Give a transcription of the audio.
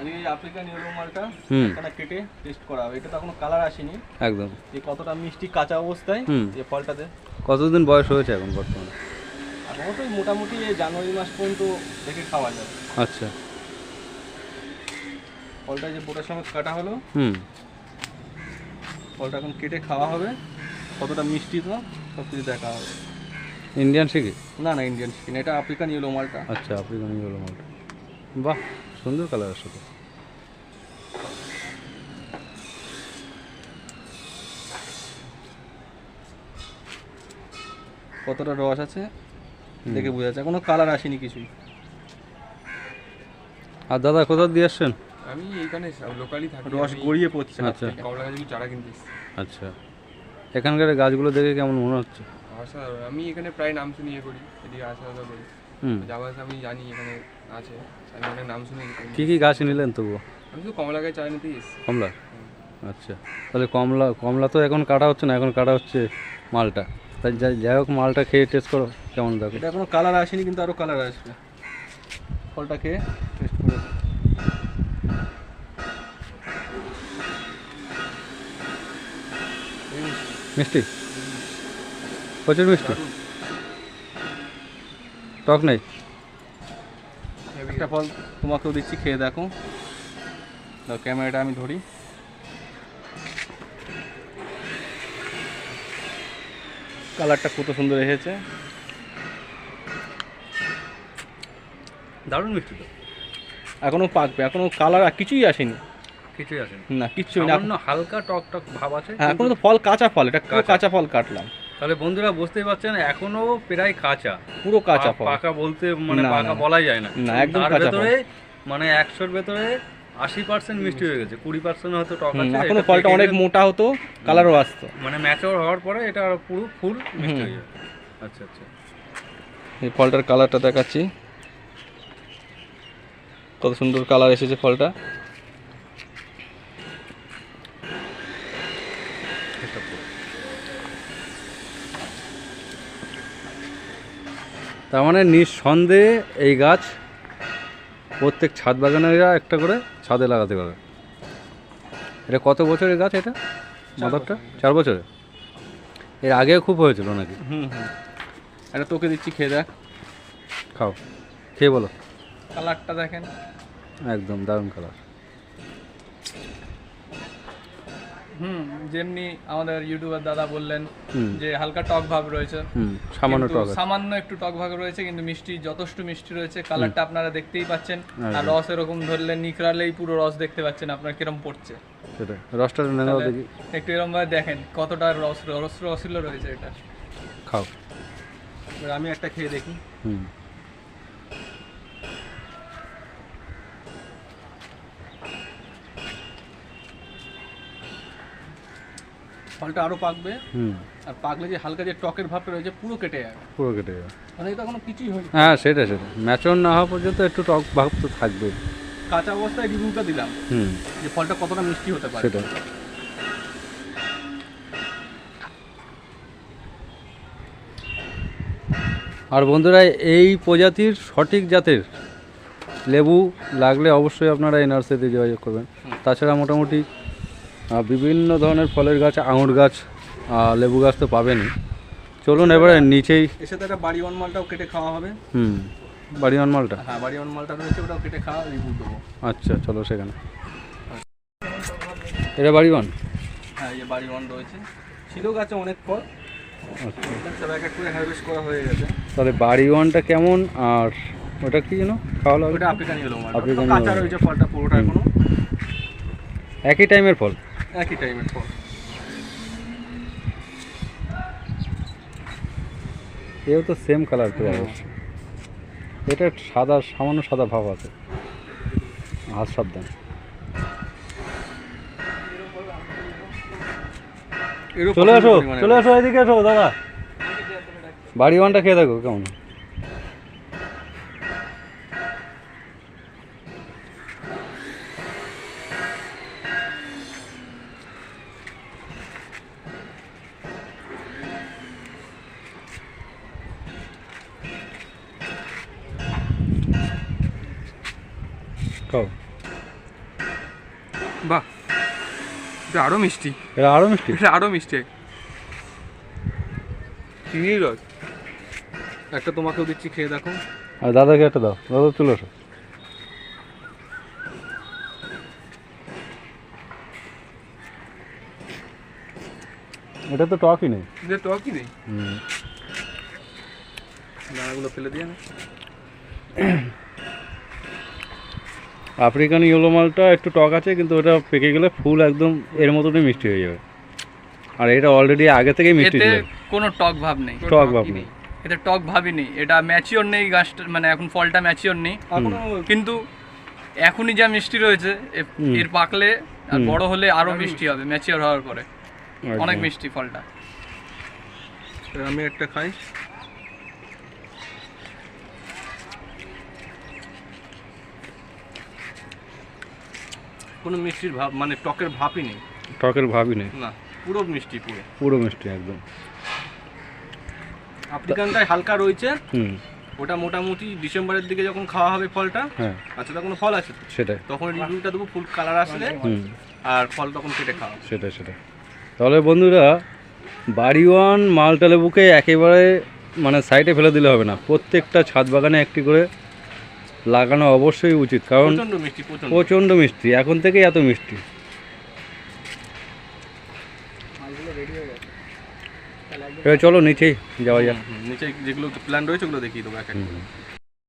এই African yellow মালটা কেটে টেস্ট করা হবে এটা তো এখনও কালার আসেনি। একদম। যে কতটা মিষ্টি কাঁচা অবস্থায় ফলটাতে। কতদিন বয়স হয়েছে এখন বর্তমানে? মোটামুটি এই জানুয়ারি মাস পর্যন্ত দেখে খাওয়া যাবে আচ্ছা। ফলটা যে বোটার সমেত কাটা হলো হুম। ফলটা এখন কেটে খাওয়া হবে। কতটা মিষ্টি তো সব কিছু দেখা হবে। ইন্ডিয়ান শিখি? না না ইন্ডিয়ান চিকেন এটা আফ্রিকান ইয়েলো মালটা। আচ্ছা আফ্রিকান ইয়েলো মালটা। বাহ। সুন্দর কালার আসছে কতটা রস আছে? দেখে বোঝা যাচ্ছে। কোনো কালার আসেনি কিছুই। আর দাদা কোথাও দিয়ে আসছেন? আমি এখানে লোকালি থাকি। রস গড়িয়ে পড়ছে। আচ্ছা। কমলা গাছ চারা কিনতে আচ্ছা। এখানকার গাছগুলো দেখে কেমন মনে হচ্ছে? আমি এখানে প্রায় নাম শুনে ইয়ে করি। এদিকে আসা যাওয়া করি হুম। যাওয়া আমি জানি এখানে। আছে। আমি অনেক নাম শুনে। ইয়ে কী কী গাছ নিলেন তবুও? আমি শুধু কমলা গাছ চারা নিতেই এসেছি। কমলা? আচ্ছা। তাহলে কমলা কমলা তো এখন কাটা হচ্ছে না এখন কাটা হচ্ছে মালটা। তাই যাই যাই হোক মালটা খেয়ে টেস্ট করো কেমন দেখো। এটা এখনও কালার আসেনি কিন্তু আরও কালার আসবে। ফলটা খেয়ে টেস্ট করে মিষ্টি? প্রচুর মিষ্টি। টক নেই? একটা ফল তোমাকেও দিচ্ছি খেয়ে দেখো। দাও ক্যামেরাটা আমি ধরি। কালারটা কত সুন্দর এসেছে। দারুণ মিষ্টি তো। এখনও পাকবে এখনও কালার আর কিছুই আসেনি। কিছুই আছে না কিচ্ছুই না হালকা টক টক ভাব আছে হ্যাঁ এখনও তো ফল কাঁচা ফল এটা। কাঁচা ফল কাটলাম। তাহলে বন্ধুরা বুঝতেই পারছেন এখনও প্রায় কাঁচা। পুরো কাঁচা পাকা বলতে মানে পাকা। বলাই যায় না। না, একদম। ভেতরে মানে একশোর ভেতরে আশি পার্সেন্ট মিষ্টি হয়ে গেছে কুড়ি পার্সেন্ট হয়তো টক আছে এখনও ফলটা অনেক মোটা হতো কালারও আসতো। মানে ম্যাচিওর হওয়ার পরে এটা আরও পুরো ফুল মিষ্টি হয়ে যাবে। আচ্ছা আচ্ছা। এই ফলটার কালারটা দেখাচ্ছি। কত সুন্দর কালার এসেছে ফলটা। এটা তার মানে নিঃসন্দেহে এই গাছ প্রত্যেক ছাদ বাগানেরা একটা করে ছাদে লাগাতে পারে এটা কত বছরের গাছ এটা? মাদারটা? চার বছরে এর আগেও খুব হয়েছিল নাকি? হুম হুম। এটা তোকে দিচ্ছি খেয়ে দেখ। খাও। খেয়ে বলো। কালারটা দেখেন। একদম দারুণ কালার। হুম যেমনি আমাদের ইউটিউবার দাদা বললেন যে হালকা টক ভাব রয়েছে। সামান্য টক সামান্য একটু টক ভাগ রয়েছে কিন্তু মিষ্টি যথেষ্ট মিষ্টি রয়েছে। কালারটা আপনারা দেখতেই পাচ্ছেন। আর রস এরকম ধরলে নিকড়ালেই পুরো রস দেখতে পাচ্ছেন আপনার কিরম পড়ছে। রসটা নেওয়া দেখি। একটু এরকম ভাবে দেখেন কতটা রস রস রসিল রয়েছে এটা। খাও। আমি একটা খেয়ে দেখি। হুম। ফলটা আরও পাকবে। হুম। আর পাকলে যে হালকা যে টকের ভাবটা রয়েছে পুরো কেটে যাবে। পুরো কেটে যাবে। মানে এটা কোনো কিছুই হয়নি। হ্যাঁ সেটা সেটা ম্যাচর না হওয়া পর্যন্ত একটু টক ভাব তো থাকবে কাঁচা অবস্থায় রিভিউটা দিলাম। হুম। যে ফলটা কতটা মিষ্টি হতে পারে। সেটা আর বন্ধুরা এই প্রজাতির সঠিক জাতের লেবু লাগলে অবশ্যই আপনারা এই নার্সারিতে যোগাযোগ করবেন। তাছাড়া মোটামুটি বিভিন্ন ধরনের ফলের গাছ আঙুর গাছ লেবু গাছ তো পাবেনই। চলুন এবারে নিচেই এর সাথে একটা বাড়ি ওয়ান মালটাও কেটে খাওয়া হবে। হুম বাড়িওয়ান মালটা হ্যাঁ বাড়ি ওয়ান মালটা রয়েছে ওটাও কেটে খাওয়া রিভিউ দেবো। আচ্ছা চলো সেখানে। এটা বাড়িওয়ান হ্যাঁ এই বাড়ি ওয়ান রয়েছে। ছিল গাছে অনেক ফল। আচ্ছা। হয়ে তাহলে বাড়ি ওয়ানটা কেমন? আর ওটা কি যেন খাওয়া লাগবে ওটা আফ্রিকান ইয়েলো মাল আফ্রিকান কাঁচা রয়েছে ফলটা পুরোটা এখনও। একই টাইমের ফল? একই টাইমের ফল এও তো সেম কালার যাচ্ছে এটা সাদা সামান্য সাদা ভাব আছে। হাত সাবধান। চলে আসো চলে আসো এদিকে আসো দাদা। বাড়ি ওয়ানটা খেয়ে দেখো কেমন? খাও বাহ এটা আরও মিষ্টি। এটা আরও মিষ্টি? এটা আরও মিষ্টি। চিনির রস। একটা তোমাকেও দিচ্ছি খেয়ে দেখো। আর দাদাকে একটা দাও। দাদা চলে আসো। এটা তো টকই নেই। এটা টকই নেই? হুম। দানাগুলো ফেলে দিয়ে না। আফ্রিকান ইয়েলো মালটা একটু টক আছে কিন্তু ওটা পেকে গেলে ফুল একদম এর মতনই মিষ্টি হয়ে যাবে। আর এটা অলরেডি আগে থেকেই মিষ্টি ছিল। কোনো টক ভাব নেই। টক ভাব নেই। এতে টক ভাবই নেই। এটা ম্যাচিওর নেই গাছটা মানে এখন ফলটা ম্যাচিওর নেই। কিন্তু এখনই যা মিষ্টি রয়েছে এর পাকলে আর বড় হলে আরও মিষ্টি হবে ম্যাচিওর হওয়ার পরে। অনেক মিষ্টি ফলটা। আমি একটা খাই। কোনো মিষ্টির ভাব মানে টকের ভাবই নেই। টকের ভাবই নেই। না পুরো মিষ্টি পুরো। পুরো মিষ্টি একদম। আফ্রিকানটাই হালকা রয়েছে। হুম। ওটা মোটামুটি ডিসেম্বরের দিকে যখন খাওয়া হবে ফলটা হ্যাঁ। আচ্ছা তখন ফল আছে। সেটাই। তখন রিভিউটা দেবো ফুল কালার আসলে আর ফল তখন কেটে খাওয়া সেটাই সেটাই। তাহলে বন্ধুরা বাড়িওয়ান মালটা লেবুকে একেবারে মানে সাইডে ফেলে দিলে হবে না। প্রত্যেকটা ছাদ বাগানে একটি করে লাগানো অবশ্যই উচিত কারণ প্রচণ্ড মিষ্টি প্রচণ্ড প্রচণ্ড মিষ্টি এখন থেকেই এত মিষ্টি। এবার চলো নিচেই যাওয়া যাক। নিচে যেগুলো প্ল্যান রয়েছে ওগুলো দেখিয়ে দেবো এক।